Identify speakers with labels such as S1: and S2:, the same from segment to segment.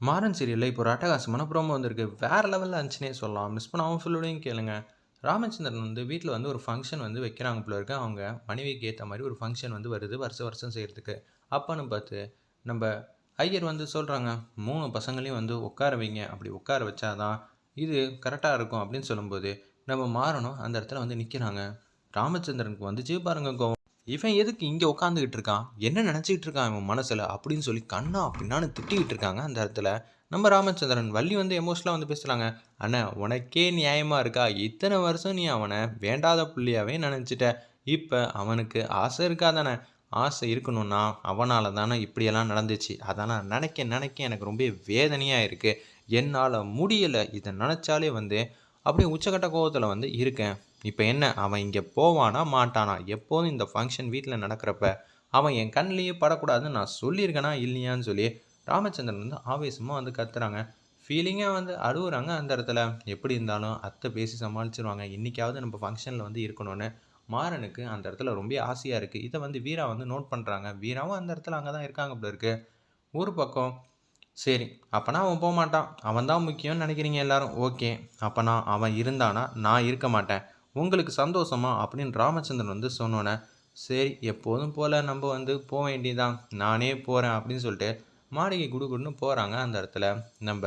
S1: மாறன் சீரியலில் இப்போ ஒரு அட்டகாசமான ப்ரோமோ வந்திருக்கு. வேறு லெவலில் இருந்துச்சுனே சொல்லலாம். மிஸ் பண்ணாமல் ஃபுல்லோடையும் கேளுங்க. ராமச்சந்திரன் வந்து வீட்டில் வந்து ஒரு ஃபங்க்ஷன் வந்து வைக்கிறாங்க போல இருக்கு. அவங்க மனைவிக்கு ஏற்ற மாதிரி ஒரு ஃபங்க்ஷன் வந்து வருது வருஷம் வருஷம் செய்கிறதுக்கு அப்போன்னு பார்த்து நம்ம ஐயர் வந்து சொல்கிறாங்க மூணு பசங்களையும் வந்து உட்கார வைங்க. அப்படி உட்கார வச்சாதான் இது கரெக்டாக இருக்கும். அப்படின்னு சொல்லும்போது நம்ம மாறணும் அந்த இடத்துல வந்து நிற்கிறாங்க ராமச்சந்திரனுக்கு வந்துச்சு பாருங்க கோவம். இவன் எதுக்கு இங்கே உட்காந்துக்கிட்டு இருக்கான்? என்ன நினச்சிக்கிட்டு இருக்கான் இவன் மனசில்? அப்படின்னு சொல்லி கண்ணா அப்படின்னான்னு திட்டிக்கிட்டு இருக்காங்க அந்த இடத்துல. நம்ம ராமச்சந்திரன் வள்ளி வந்து எமோஷனலாக வந்து பேசுகிறாங்க அண்ணா உனக்கே நியாயமாக இருக்கா? இத்தனை வருஷம் நீ அவனை வேண்டாத புள்ளியாகவே நினச்சிட்ட. இப்போ அவனுக்கு ஆசை இருக்காதானே? ஆசை இருக்கணும்னா அவனால் தானே இப்படியெல்லாம் நடந்துச்சு. அதெல்லாம் நினைக்க நினைக்க எனக்கு ரொம்ப வேதனையாக இருக்குது என்னால் முடியலை. இதை நினச்சாலே வந்து அப்படியே உச்சக்கட்ட கோபத்தில் வந்து இருக்கேன். இப்போ என்ன? அவன் இங்கே போவானா? மாட்டானா? எப்போதும் இந்த ஃபங்க்ஷன் வீட்டில் நடக்கிறப்ப அவன் என் கண்ணிலேயே படக்கூடாதுன்னு நான் சொல்லியிருக்கேனா? இல்லையான்னு சொல்லி ராமச்சந்திரன் வந்து ஆவேசமாக வந்து கத்துறாங்க. ஃபீலிங்காக வந்து அழுகுறாங்க அந்த இடத்துல. எப்படி இருந்தாலும் அத்தை பேசி சமாளிச்சிருவாங்க. இன்றைக்காவது நம்ம ஃபங்க்ஷனில் வந்து இருக்கணும்னு மாறனுக்கு அந்த இடத்துல ரொம்ப ஆசையாக இருக்குது இதை வந்து வீரா வந்து நோட் பண்ணுறாங்க வீராவும் அந்த இடத்துல அங்கே தான் இருக்காங்க அப்படி இருக்குது ஒரு பக்கம் சரி அப்போனா அவன் போக மாட்டான் அவன் தான் முக்கியம்னு நினைக்கிறீங்க எல்லாரும்? ஓகே. அப்போனா அவன் இருந்தானா? நான் இருக்க மாட்டேன். உங்களுக்கு சந்தோஷமா? அப்படின்னு ராமச்சந்திரன் வந்து சொன்னோன்னே சரி எப்போதும் போல் நம்ம வந்து போக வேண்டியதான் நானே போகிறேன் அப்படின்னு சொல்லிட்டு மாளிகை குடுகுடுன்னு போகிறாங்க அந்த இடத்துல. நம்ம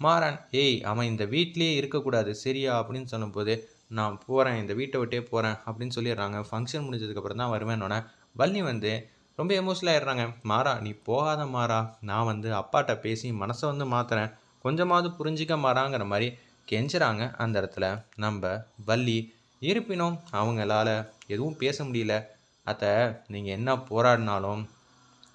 S1: மாறன் ஏய் அவன் இந்த வீட்லேயே இருக்கக்கூடாது. சரியா? அப்படின்னு சொல்லும்போது நான் போகிறேன் இந்த வீட்டை விட்டே போகிறேன் அப்படின்னு சொல்லிடுறாங்க. ஃபங்க்ஷன் முடிஞ்சதுக்கப்புறம் தான் வருவேன்னொன்னே வள்ளி வந்து ரொம்ப எமோஷனல் ஆகிடுறாங்க மாறா நீ போகாத மாறா. நான் வந்து அப்பாட்ட பேசி மனசை வந்து மாற்றுறேன் கொஞ்சமாவது புரிஞ்சிக்க மாறாங்கிற மாதிரி கெஞ்சுறாங்க அந்த இடத்துல. நம்ம வள்ளி இருப்பினும் அவங்களால எதுவும் பேச முடியல. அத்தை நீங்கள் என்ன போராடினாலும்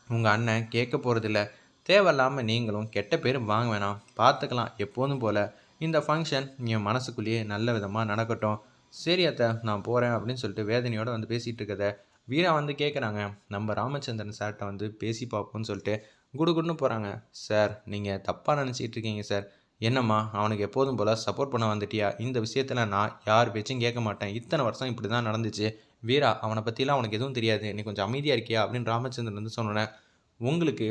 S1: உங்கள் அண்ணன் கேட்க போகிறதில்ல தேவையில்லாமல் நீங்களும் கெட்ட பேர் வாங்க வேணாம். பார்த்துக்கலாம் எப்போதும் போல். இந்த ஃபங்க்ஷன் என் மனசுக்குள்ளேயே நல்ல விதமாக நடக்கட்டும். சரி அத்தை நான் போகிறேன் அப்படின்னு சொல்லிட்டு வேதனையோடு வந்து பேசிகிட்டு இருக்கதை வீரா வந்து கேட்குறாங்க நம்ம ராமச்சந்திரன் சார்கிட்ட வந்து பேசி பார்ப்போம்னு சொல்லிட்டு குடுகுடுன்னு போகிறாங்க சார் நீங்கள் தப்பாக நினச்சிட்டு இருக்கீங்க சார். என்னம்மா அவனுக்கு எப்போதும் போல் சப்போர்ட் பண்ண வந்துட்டியா? இந்த விஷயத்தில் நான் யார் பேச்சும் கேட்க மாட்டேன். இத்தனை வருஷம் இப்படி தான் நடந்துச்சு. வீரா அவனை பற்றிலாம் அவனுக்கு எதுவும் தெரியாது. நீ கொஞ்சம் அமைதியாக இருக்கியா? அப்படின்னு ராமச்சந்திரன் வந்து சொன்னேன் உங்களுக்கு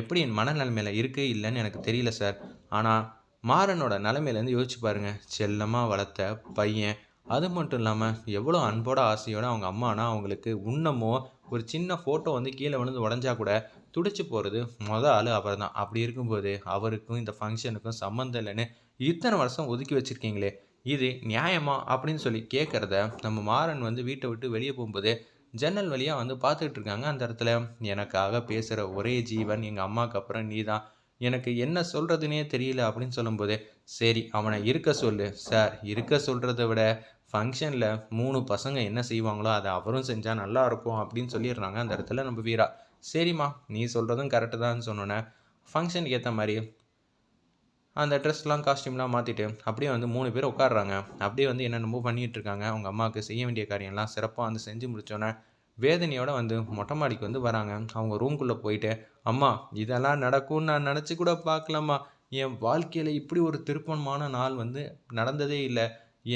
S1: எப்படி என் மனநிலைமையில் இருக்குது இல்லைன்னு எனக்கு தெரியல சார். ஆனால் மாறனோட நிலைமையிலேருந்து யோசிச்சு பாருங்கள் செல்லமாக வளர்த்த பையன் அது மட்டும் இல்லாமல் எவ்வளோ அன்போட ஆசையோட அவங்க அம்மானா அவங்களுக்கு உண்ணமோ ஒரு சின்ன ஃபோட்டோ வந்து கீழே விழுந்து உடஞ்சா கூட துடிச்சு போகிறது மொதல் ஆள் அவர் தான் அப்படி இருக்கும்போது அவருக்கும் இந்த ஃபங்க்ஷனுக்கும் சம்மந்தம் இல்லைன்னு இத்தனை வருஷம் ஒதுக்கி வச்சுருக்கீங்களே இது நியாயமா? அப்படின்னு சொல்லி கேட்குறத நம்ம மாறன் வந்து வீட்டை விட்டு வெளியே போகும்போது ஜன்னல் வழியாக வந்து பார்த்துக்கிட்டு இருக்காங்க அந்த இடத்துல. எனக்காக பேசுகிற ஒரே ஜீவன் எங்கள் அம்மாவுக்கு அப்புறம் நீ தான் எனக்கு என்ன சொல்கிறதுனே தெரியல அப்படின்னு சொல்லும்போது சரி அவனை இருக்க சொல்லு. சார் இருக்க சொல்கிறத விட ஃபங்க்ஷனில் மூணு பசங்க என்ன செய்வாங்களோ அதை அவரும் செஞ்சால் நல்லா இருக்கும் அப்படின்னு சொல்லிடுறாங்க அந்த இடத்துல நம்ம வீரா. சரிம்மா நீ சொல்கிறதும் கரெக்டு தான் சொன்னோன்னே ஃபங்க்ஷனுக்கு ஏற்ற மாதிரி அந்த ட்ரெஸ்லாம் காஸ்டியூம்லாம் மாற்றிட்டு அப்படியே வந்து மூணு பேர் உட்காடுறாங்க அப்படியே வந்து என்னென்னமோ பண்ணிகிட்ருக்காங்க அவங்க அம்மாவுக்கு செய்ய வேண்டிய காரியம்லாம் சிறப்பாக வந்து செஞ்சு முடித்தோன்னே வேதனையோடு வந்து மொட்டை மாடிக்கு வந்து வராங்க. அவங்க ரூம்குள்ளே போயிட்டு அம்மா இதெல்லாம் நடக்கும்னு நான் நினச்சி கூட பார்க்கலாமா என் வாழ்க்கையில் இப்படி ஒரு திருப்பமான நாள் வந்து நடந்ததே இல்லை.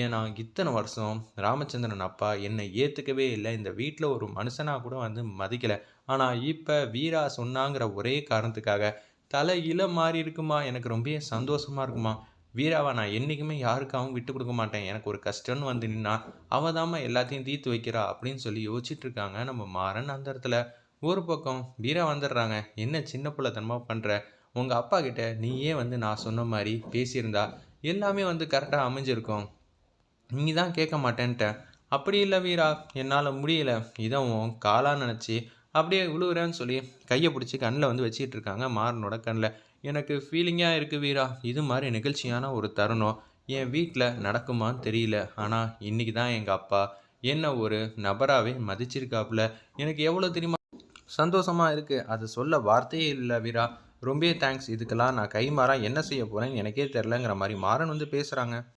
S1: ஏன்னா இத்தனை வருஷம் ராமச்சந்திரன் அப்பா என்னை ஏற்றுக்கவே இல்லை. இந்த வீட்டில் ஒரு மனுஷனாக கூட வந்து மதிக்கலை. ஆனால் இப்போ வீரா சொன்னாங்கிற ஒரே காரணத்துக்காக தலையில மாறி இருக்குமா? எனக்கு ரொம்ப சந்தோஷமாக இருக்குமா? வீராவை நான் என்றைக்குமே யாருக்காகவும் விட்டு கொடுக்க மாட்டேன். எனக்கு ஒரு கஷ்டம்னு வந்து நின்னா அவள் தாம்மா எல்லாத்தையும் தீர்த்து வைக்கிறா அப்படின்னு சொல்லி யோசிச்சுட்டு இருக்காங்க. நம்ம மாறன் அந்த இடத்துல. ஒரு பக்கம் வீரா வந்துடுறாங்க. என்ன சின்ன பிள்ளைத்தனமாக பண்ணுற உங்கள் அப்பா கிட்ட நீயே வந்து நான் சொன்ன மாதிரி பேசியிருந்தா எல்லாமே வந்து கரெக்டாக அமைஞ்சிருக்கும். நீ தான் கேட்க மாட்டேன்ட்ட. அப்படி இல்லை வீரா என்னால் முடியல. இதவும் காலாக நினச்சி அப்படியே விழுவுறேன்னு சொல்லி கையை பிடிச்சி கண்ணில் வந்து வச்சிட்டு இருக்காங்க மாறனோட கண்ணில். எனக்கு ஃபீலிங்காக இருக்குது வீரா. இது மாதிரி நிகழ்ச்சியான ஒரு தருணம் என் வீட்டில் நடக்குமான்னு தெரியல. ஆனால் இன்றைக்கி தான் எங்கள் அப்பா என்ன ஒரு நபராகவே மதிச்சிருக்காப்புல. எனக்கு எவ்வளோ தெரியுமா? சந்தோஷமாக இருக்குது அது சொல்ல வார்த்தையே இல்லை வீரா. ரொம்பவே தேங்க்ஸ் இதுக்கெல்லாம் நான் கைமாறா என்ன செய்ய போகிறேன்னு எனக்கே தெரிலங்கிற மாதிரி மாறன் வந்து பேசுகிறாங்க